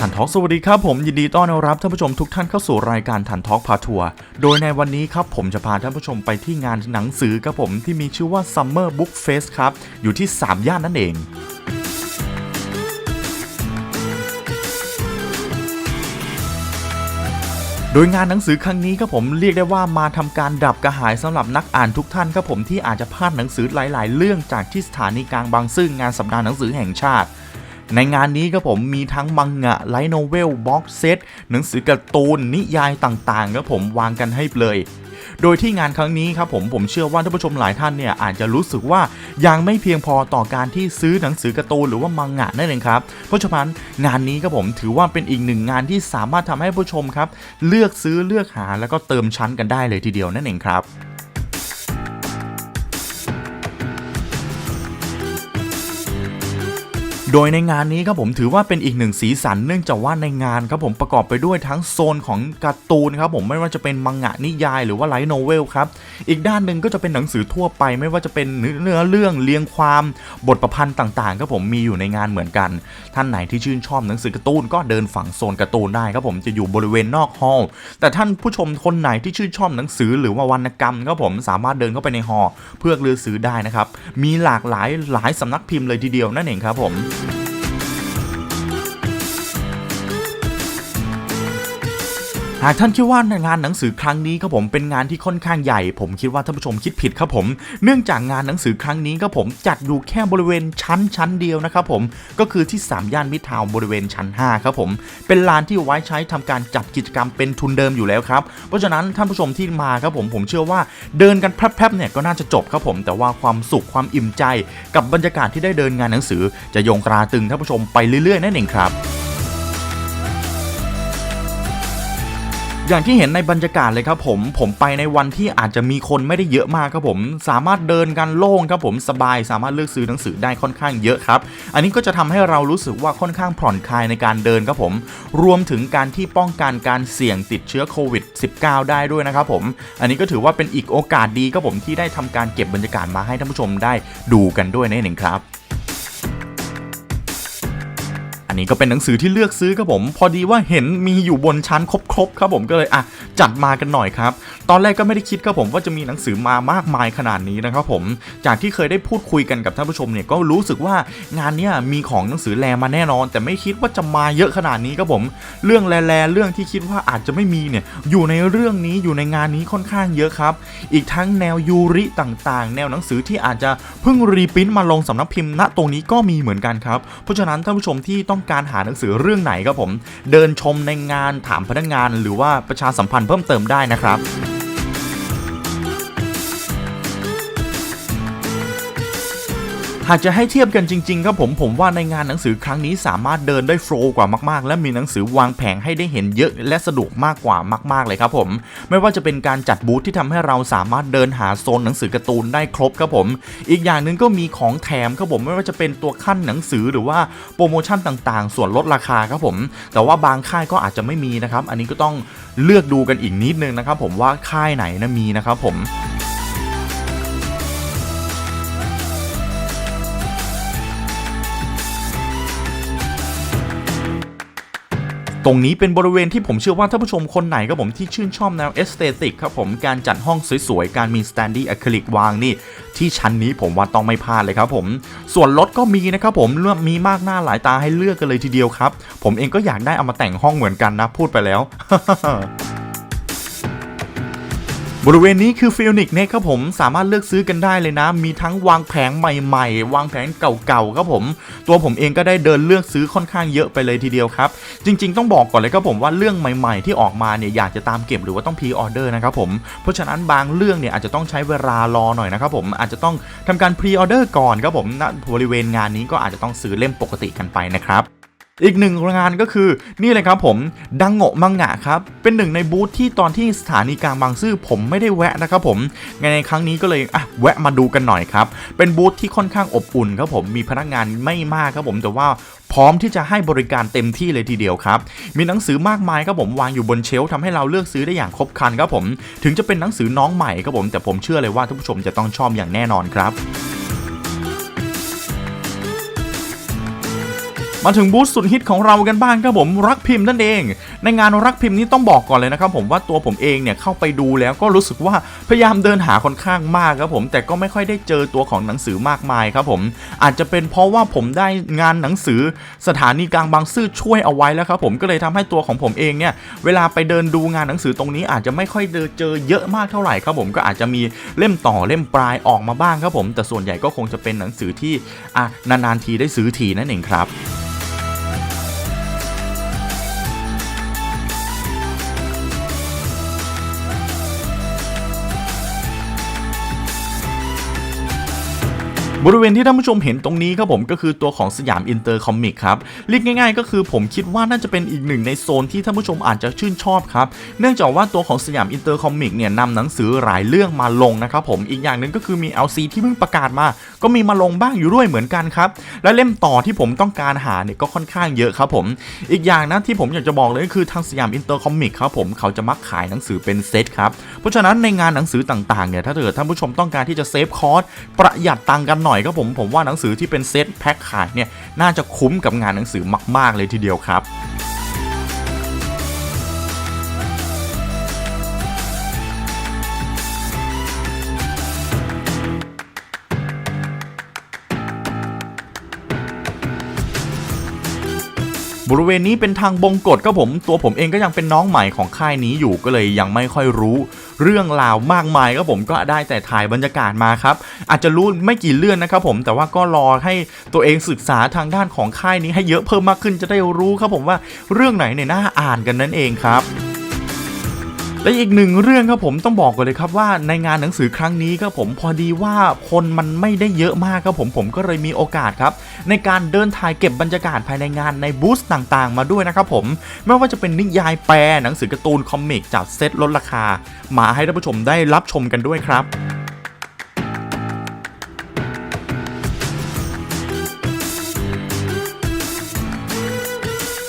ทันทอกสวัสดีครับผมยินดีต้อนรับท่านผู้ชมทุกท่านเข้าสู่รายการทันทอกพาทัวร์โดยในวันนี้ครับผมจะพาท่านผู้ชมไปที่งานหนังสือครับผมที่มีชื่อว่า Summer Book Fest ครับอยู่ที่ 3 ย่านนั่นเองโดยงานหนังสือครั้งนี้ครับผมเรียกได้ว่ามาทำการดับกระหายสำหรับนักอ่านทุกท่านครับผมที่อาจจะพลาดหนังสือหลาย ๆ เรื่องจากที่สถานีกลางบางซื่องานสัปดาห์หนังสือแห่งชาติ ในงานนี้ครับผมมีทั้งมังงะไลท์โนเวลบ็อกเซตหนังสือการ์ตูนนิยายต่างๆครับผมวางกันให้เลยโดยที่งานครั้งนี้ครับผมผมเชื่อว่าท่านผู้ชมหลายท่านเนี่ยอาจจะรู้สึกว่ายังไม่เพียงพอต่อการที่ซื้อหนังสือการ์ตูนหรือว่ามังงะนั่นเองครับเพราะฉะนั้นงานนี้ครับผมถือว่าเป็นอีกหนึ่งงานที่สามารถทำให้ผู้ชมครับ เลือกซื้อเลือกหาแล้วก็เติมชั้นกันได้เลยทีเดียวนั่นเองครับ โดยในงานนี้ครับผมถือว่าเป็นอีกหนึ่งสีสันเนื่องจากว่าในงานครับผมประกอบไปด้วยทั้งโซนของการ์ตูนครับผมไม่ว่าจะเป็นมังงะนิยายหรือว่าไลท์โนเวลครับอีกด้านหนึ่งก็จะเป็นหนังสือทั่วไป ไม่ว่าจะเป็นเนื้อเรื่องเรียงความบทประพันธ์ต่างๆครับผมมีอยู่ในงานเหมือนกัน ท่านไหนที่ชื่นชอบหนังสือการ์ตูนก็เดินฝั่งโซนการ์ตูนได้ครับผมจะอยู่บริเวณนอกฮอลล์แต่ท่านผู้ชมคนไหนที่ชื่นชอบหนังสือหรือว่าวรรณกรรมครับผมสามารถเดินเข้าไปในฮอลล์เพื่อเลือกซื้อได้นะครับมีหลากหลายหลายสำนักพิมพ์เลยทีเดียวนั่นเองครับผม หากท่านคิดว่าในงานหนังสือครั้งนี้ครับผมเป็นงานที่ค่อนข้างใหญ่ ผมคิดว่าท่านผู้ชมคิดผิดครับผม เนื่องจากงานหนังสือครั้งนี้ครับผมจัดอยู่แค่บริเวณชั้นชั้นเดียวนะครับผมก็คือที่ 3 ย่านมิตรทาวน์บริเวณชั้น 5 ครับผม เป็นลานที่ไว้ใช้ทำการจัดกิจกรรมเป็นทุนเดิมอยู่แล้วครับเพราะฉะนั้นท่านผู้ชมที่มาครับผมผมเชื่อว่าเดินกันแพรบๆเนี่ยก็น่าจะจบครับผมแต่ว่าความสุขความอิ่มใจ กับบรรยากาศที่ได้เดินงานหนังสือ จะยงตราตึงท่านผู้ชมไปเรื่อยๆนั่นเองครับ อย่างที่เห็นในบรรยากาศเลยครับผมผมไปในวันที่อาจจะมีคนไม่ได้เยอะมากครับผม สามารถเดินกันโล่งครับผมสบาย สามารถเลือกซื้อหนังสือได้ค่อนข้างเยอะครับ อันนี้ก็จะทำให้เรารู้สึกว่าค่อนข้างผ่อนคลายในการเดินครับผม รวมถึงการที่ป้องกันการเสี่ยงติดเชื้อโควิด -19 ได้ด้วยนะครับผม อันนี้ก็ถือว่าเป็นอีกโอกาสดีครับผมที่ได้ทำการเก็บบรรยากาศมาให้ท่านผู้ชมได้ดูกันด้วยนั่นเองครับ อันนี้ก็เป็นหนังสือที่เลือกซื้อครับผม พอดีว่าเห็นมีอยู่บนชั้นครบๆครับผมก็เลยอะจัดมากันหน่อยครับ ตอนแรกก็ไม่ได้คิดครับผมว่าจะมีหนังสือมามากมายขนาดนี้นะครับผม จากที่เคยได้พูดคุยกันกับท่านผู้ชมเนี่ยก็รู้สึกว่างานเนี้ยมีของหนังสือแลมาแน่นอน แต่ไม่คิดว่าจะมาเยอะขนาดนี้ครับผม เรื่องแลๆเรื่องที่คิดว่าอาจจะไม่มีเนี่ยอยู่ในเรื่องนี้อยู่ในงานนี้ค่อนข้างเยอะครับ อีกทั้งแนวยูริต่างๆ แนวหนังสือที่อาจจะเพิ่งรีปริ้นท์มาลงสำนักพิมพ์ณตรงนี้ก็มีเหมือนกันครับเพราะฉะนั้นท่านผู้ชมที่ต้องการหาหนังสือเรื่องไหนครับผม เดินชมในงานถามพนักงาน หรือว่าประชาสัมพันธ์เพิ่มเติมได้นะครับ หากจะให้เทียบกันจริงๆครับผมผมว่าในงานหนังสือครั้งนี้สามารถเดินได้โฟล์กว่ามากๆ และมีหนังสือวางแผงให้ได้เห็นเยอะและสะดวกมากกว่ามาก ๆเลยครับผม ไม่ว่าจะเป็นการจัดบูธที่ทำให้เราสามารถเดินหาโซนหนังสือการ์ตูนได้ครบครับผม อีกอย่างหนึ่งก็มีของแถมครับผมไม่ว่าจะเป็นตัวขั้นหนังสือหรือว่าโปรโมชั่นต่างๆ ส่วนลดราคาครับผม แต่ว่าบางค่ายก็อาจจะไม่มีนะครับ อันนี้ก็ต้องเลือกดูกันอีกนิดนึงนะครับผมว่าค่ายไหนนะมีนะครับผม ตรงนี้เป็นบริเวณที่ผมเชื่อว่าท่านผู้ชมคนไหนครับผมที่ชื่นชอบแนวเอสเตติกครับผมการจัดห้องสวยๆ การมีสแตนดี้อะคริลิกวางนี่ ที่ชั้นนี้ผมว่าต้องไม่พลาดเลยครับผม ส่วนรถก็มีนะครับผมเลือกมีมากหน้าหลายตาให้เลือกกันเลยทีเดียวครับ ผมเองก็อยากได้เอามาแต่งห้องเหมือนกันนะพูดไปแล้ว บริเวณนี้คือฟิลนิกเน็ครับผมสามารถเลือกซื้อกันได้เลยนะ มีทั้งวางแผงใหม่ๆ วางแผงเก่าๆครับผม ตัวผมเองก็ได้เดินเลือกซื้อค่อนข้างเยอะไปเลยทีเดียวครับ จริง ๆ ต้องบอกก่อนเลยครับผมว่าเรื่องใหม่ๆ ที่ออกมาเนี่ยอยากจะตามเก็บหรือว่าต้องพรีออเดอร์นะครับผมเพราะฉะนั้นบางเรื่องเนี่ยอาจจะต้องใช้เวลารอหน่อยนะครับผมอาจจะต้องทำการพรีออเดอร์ก่อนครับผมณบริเวณงานนี้ก็อาจจะต้องซื้อเล่มปกติกันไปนะครับ อีกหนึ่งงานก็คือนี่เลยครับผมดังโงะมังงะครับเป็นหนึ่งในบูธที่ตอนที่สถานีกลางบางซื่อผมไม่ได้แวะนะครับผมในครั้งนี้ก็เลยอะแวะมาดูกันหน่อยครับเป็นบูธที่ค่อนข้างอบอุ่นครับผมมีพนักงานไม่มากครับผมแต่ว่าพร้อมที่จะให้บริการเต็มที่เลยทีเดียวครับ มีหนังสือมากมายครับผมวางอยู่บนเชลฟ์ทำให้เราเลือกซื้อได้อย่างครบครันครับผม ถึงจะเป็นหนังสือน้องใหม่ครับผม แต่ผมเชื่อเลยว่าท่านผู้ชมจะต้องชอบอย่างแน่นอนครับ มาถึงบูธสุดฮิตของเรากันบ้างครับผมรักพิมพ์นั่นเอง ในงานรักพิมพ์นี้ต้องบอกก่อนเลยนะครับผมว่าตัวผมเองเนี่ยเข้าไปดูแล้วก็รู้สึกว่าพยายามเดินหาค่อนข้างมากครับผมแต่ก็ไม่ค่อยได้เจอตัวของหนังสือมากมายครับผมอาจจะเป็นเพราะว่าผมได้งานหนังสือสถานีกลางบางซื่อช่วยเอาไว้แล้วครับผมก็เลยทำให้ตัวของผมเองเนี่ยเวลาไปเดินดูงานหนังสือตรงนี้อาจจะไม่ค่อยเดินเจอเยอะมากเท่าไหร่ครับผมก็อาจจะมีเล่มต่อเล่มปลายออกมาบ้างครับผม แต่ส่วนใหญ่ก็คงจะเป็นหนังสือที่อะนานๆทีได้ซื้อทีนั่นเองครับ บริเวณที่ท่านผู้ชมเห็นตรงนี้ครับผมก็คือตัวของสยามอินเตอร์คอมิกครับเรียกง่าย ๆ ก็คือผมคิดว่าน่าจะเป็นอีกหนึ่งในโซนที่ท่านผู้ชมอาจจะชื่นชอบครับเนื่องจากว่าตัวของสยามอินเตอร์คอมิกเนี่ยนำหนังสือหลายเรื่องมาลงนะครับผมอีกอย่างหนึ่งก็คือมี LC ที่เพิ่งประกาศมา ก็มีมาลงบ้างอยู่ด้วยเหมือนกันครับและเล่มต่อที่ผมต้องการหาเนี่ยก็ค่อนข้างเยอะครับผมอีกอย่างนะที่ผมอยากจะบอกเลยก็คือทางสยามอินเตอร์คอมิกครับผมเขาจะมักขายหนังสือเป็นเซตครับเพราะฉะนั้นในงานหนังสือต่างๆเนี่ยถ้าเกิดท่านผู้ชมต้องการที่จะเซฟคอร์สประหยัดตังค์กันหน่อยครับผมผมว่าหนังสือที่เป็นเซตแพ็คขายเนี่ยน่าจะคุ้มกับงานหนังสือมาก ๆ เลยทีเดียวครับ บริเวณนี้เป็นทางบงกฎครับผม ตัวผมเองก็ยังเป็นน้องใหม่ของค่ายนี้อยู่ก็เลยยังไม่ค่อยรู้ เรื่องราวมากมายครับผมก็ได้แต่ถ่ายบรรยากาศมาครับ อาจจะรู้ไม่กี่เรื่องนะครับผมแต่ว่าก็รอให้ตัวเองศึกษาทางด้านของค่ายนี้ให้เยอะเพิ่มมากขึ้นจะได้รู้ครับผมว่าเรื่องไหนเนี่ยน่าอ่านกันนั่นเองครับ และอีกหนึ่งเรื่องครับผมต้องบอกก่อนเลยครับว่าในงานหนังสือครั้งนี้ครับผมพอดีว่าคนมันไม่ได้เยอะมากครับผมผมก็เลยมีโอกาสครับ ในการเดินถ่ายเก็บบรรยากาศภายในงานในบูธต่างๆ มาด้วยนะครับผมไม่ว่าจะเป็นนิยายแปลหนังสือการ์ตูนคอมิกจากเซตลดราคา มาให้ท่านผู้ชมได้รับชมกันด้วยครับ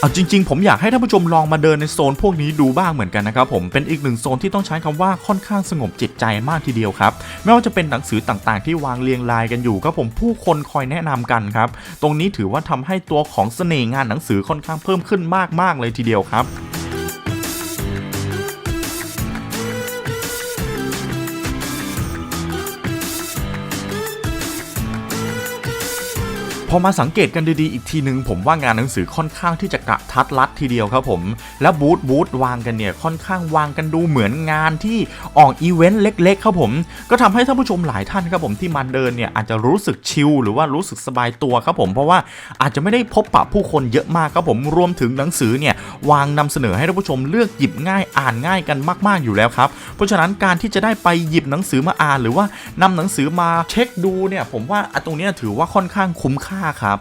เอาจริง ๆ ผมอยากให้ท่านผู้ชมลองมาเดินในโซนพวกนี้ดูบ้างเหมือนกันนะครับผมเป็นอีกหนึ่งโซนที่ต้องใช้คำว่าค่อนข้างสงบจิตใจมากทีเดียวครับไม่ว่าจะเป็นหนังสือต่างๆ ที่วางเรียงรายกันอยู่ครับผมผู้คนคอยแนะนำกันครับตรงนี้ถือว่าทำให้ตัวของเสน่ห์งานหนังสือค่อนข้างเพิ่มขึ้นมากๆเลยทีเดียวครับ พอมาสังเกตกันดีๆอีกทีหนึ่งผมว่างานหนังสือค่อนข้างที่จะกระทัดรัดทีเดียวครับผม แล้วบูธบูธวางกันเนี่ยค่อนข้างวางกันดูเหมือนงานที่ออกอีเวนต์เล็กๆครับผม ก็ทำให้ท่านผู้ชมหลายท่านครับผมที่มาเดินเนี่ยอาจจะรู้สึกชิลหรือว่ารู้สึกสบายตัวครับผมเพราะว่าอาจจะไม่ได้พบปะผู้คนเยอะมากครับผมรวมถึงหนังสือเนี่ยวางนำเสนอให้ท่านผู้ชมเลือกหยิบง่ายอ่านง่ายกันมาก ๆอยู่แล้วครับเพราะฉะนั้นการที่จะได้ไปหยิบหนังสือมาอ่าน หรือว่านำหนังสือมาเช็คดูเนี่ยผมว่าตรงนี้ถือว่าค่อนข้างคุ้มค่าครับ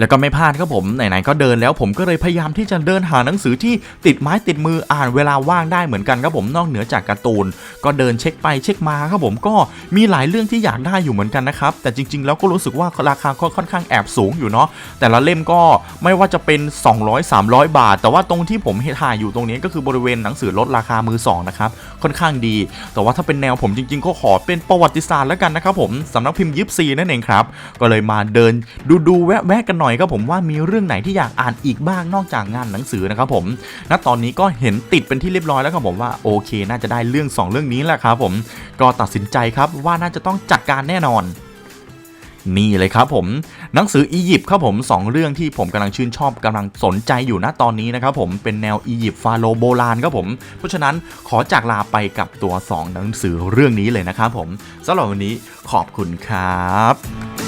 แล้วก็ไม่พลาดครับผมไหนๆก็เดินแล้วผมก็เลยพยายามที่จะเดินหาหนังสือที่ติดไม้ติดมืออ่านเวลาว่างได้เหมือนกันครับผมนอกเหนือจากการ์ตูน ก็เดินเช็คไปเช็คมาครับผมก็มีหลายเรื่องที่อยากได้อยู่เหมือนกันนะครับแต่จริง ๆ แล้วก็รู้สึกว่าราคาค่อนข้างแอบสูงอยู่เนาะแต่ละเล่มก็ไม่ว่าจะเป็น 200 300 บาท แต่ว่าตรงที่ผมเห็นถ่ายอยู่ตรงนี้ก็คือบริเวณหนังสือลดราคามือสองนะครับค่อนข้างดี แต่ว่าถ้าเป็นแนวผมจริง ๆ ก็ขอเป็นประวัติศาสตร์แล้วกันนะครับผมสำนักพิมพ์ยิปซีนั่นเองครับก็เลยมาเดินดูดูๆแวะๆกันหน่อยครับผมว่ามีเรื่องไหนที่อยากอ่านอีกบ้างนอกจากงานหนังสือนะครับผมณตอนนี้ก็เห็นติดเป็นที่เรียบร้อยแล้วครับผมว่าโอเค น่าจะได้เรื่อง 2 เรื่องนี้แหละครับผมก็ตัดสินใจครับว่าน่าจะต้องจัดการแน่นอนนี่เลยครับผมหนังสืออียิปต์ครับผม 2 เรื่องที่ผมกำลังชื่นชอบกำลังสนใจอยู่ณตอนนี้นะครับผมเป็นแนวอียิปต์ฟาโรโบราณครับผม เพราะฉะนั้นขอจากลาไปกับตัว 2 หนังสือเรื่องนี้เลยนะครับผมสำหรับวันนี้ขอบคุณครับ